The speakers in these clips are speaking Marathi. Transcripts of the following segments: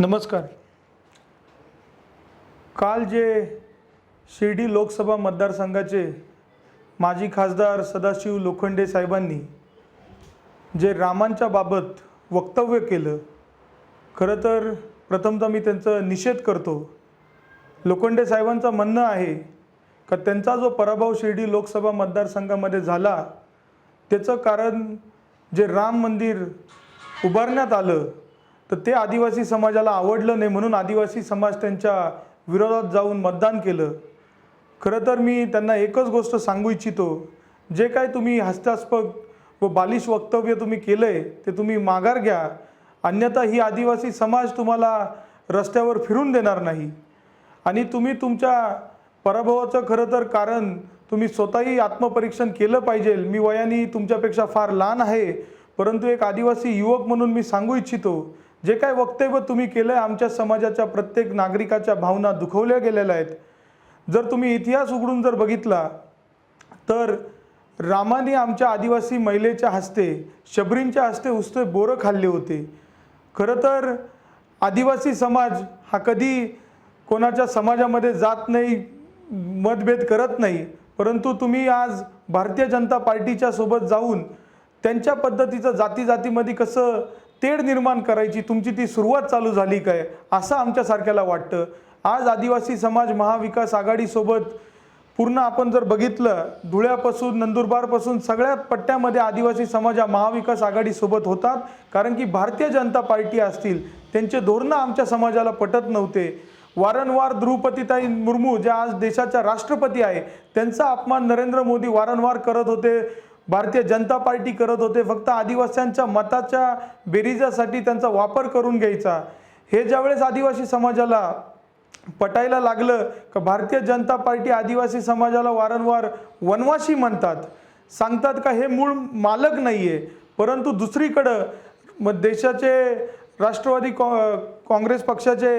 नमस्कार. काल जे शिर्डी लोकसभा मतदारसंघाचे माजी खासदार सदाशिव लोखंडे साहेबांनी जे रामांच्या बाबत वक्तव्य केलं खरं तर प्रथमतः मी त्यांचा निषेध करतो. लोखंडे साहेबांचं म्हणणं आहे का त्यांचा जो पराभव शिर्डी लोकसभा मतदारसंघामध्ये झाला त्याचं कारण जे राम मंदिर उभारण्यात आलं तर ते आदिवासी समाजाला आवडलं नाही म्हणून आदिवासी समाज त्यांच्या विरोधात जाऊन मतदान केलं. खरं तर मी त्यांना एकच गोष्ट सांगू इच्छितो. जे काय तुम्ही हास्यास्पद व बालिश वक्तव्य तुम्ही केलं आहे ते तुम्ही माघार घ्या. अन्यथा ही आदिवासी समाज तुम्हाला रस्त्यावर फिरून देणार नाही. आणि तुम्ही तुमच्या पराभवाचं खरं तर कारण तुम्ही स्वतःही आत्मपरीक्षण केलं पाहिजे. मी वयाने तुमच्यापेक्षा फार लहान आहे. परंतु एक आदिवासी युवक म्हणून मी सांगू इच्छितो. जे काय वक्तव्य तुम्ही केलं आहे आमच्या समाजाच्या प्रत्येक नागरिकाच्या भावना दुखवल्या गेलेल्या आहेत. जर तुम्ही इतिहास उघडून जर बघितला तर रामाने आमच्या आदिवासी महिलेच्या हस्ते शबरींच्या हस्ते उसते बोरं खाल्ले होते. खरं तर आदिवासी समाज हा कधी कोणाच्या समाजामध्ये जात नाही मतभेद करत नाही परंतु तुम्ही आज भारतीय जनता पार्टीच्या सोबत जाऊन त्यांच्या पद्धतीचं जाती जातीमध्ये कसं तेढ निर्माण करायची तुमची ती सुरुवात चालू झाली काय? असं आमच्यासारख्याला वाटतं. आज आदिवासी समाज महाविकास आघाडीसोबत पूर्ण आपण जर बघितलं धुळ्यापासून नंदुरबारपासून सगळ्या पट्ट्यामध्ये आदिवासी समाज हा महाविकास आघाडीसोबत होतात. कारण की भारतीय जनता पार्टी असतील त्यांचे धोरणं आमच्या समाजाला पटत नव्हते. वारंवार द्रौपदीताई मुर्मू ज्या आज देशाच्या राष्ट्रपती आहे त्यांचा अपमान नरेंद्र मोदी वारंवार करत होते. भारतीय जनता पार्टी करत होते. फक्त आदिवासींच्या मताच्या बेरीजासाठी त्यांचा वापर करून घ्यायचा. हे ज्यावेळेस आदिवासी समाजाला पटायला लागलं का भारतीय जनता पार्टी आदिवासी समाजाला वारंवार वनवासी म्हणतात. सांगतात का हे मूळ मालक नाही आहे परंतु दुसरीकडं मग देशाचे राष्ट्रवादी कॉ काँग्रेस पक्षाचे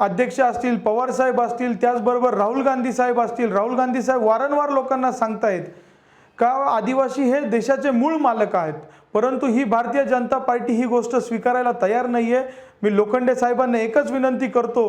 अध्यक्ष असतील पवारसाहेब असतील त्याचबरोबर राहुल गांधी साहेब असतील. राहुल गांधी साहेब वारंवार लोकांना सांगतायत का आदिवासी हे देशाचे मूळ मालक आहेत? परंतु ही भारतीय जनता पार्टी ही गोष्ट स्वीकारायला तयार नाही आहे मी लोखंडे साहेबांना एकच विनंती करतो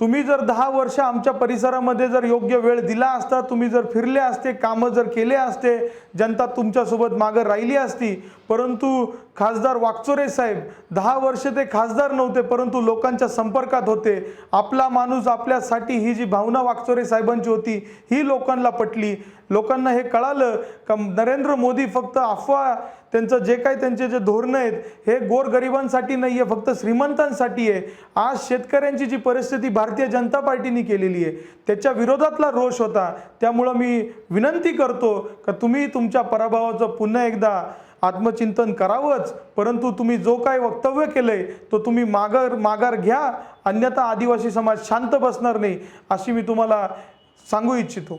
तुम्ही जर दहा वर्ष आमच्या परिसरामध्ये जर योग्य वेळ दिला असता तुम्ही जर फिरले असते कामं जर केले असते जनता तुमच्यासोबत मागं राहिली असती परंतु खासदार वाकचोरे साहेब दहा वर्ष ते खासदार नव्हते परंतु लोकांच्या संपर्कात होते. आपला माणूस आपल्यासाठी ही जी भावना वाकचोरे साहेबांची होती ही लोकांना पटली. लोकांना हे कळालं का नरेंद्र मोदी फक्त अफवा त्यांचं जे काही त्यांचे जे धोरणं आहेत हे गोरगरिबांसाठी नाही आहे फक्त श्रीमंतांसाठी आहे. आज शेतकऱ्यांची जी परिस्थिती भारतीय जनता पार्टीने केलेली आहे त्याच्या विरोधातला रोष होता. त्यामुळं मी विनंती करतो का तुम्ही तुमच्या पराभवाचं पुन्हा एकदा आत्मचिंतन करावंच परंतु तुम्ही जो काय वक्तव्य केलंय तो तुम्ही माघार माघार घ्या. अन्यथा आदिवासी समाज शांत बसणार नाही अशी मी तुम्हाला सांगू इच्छितो.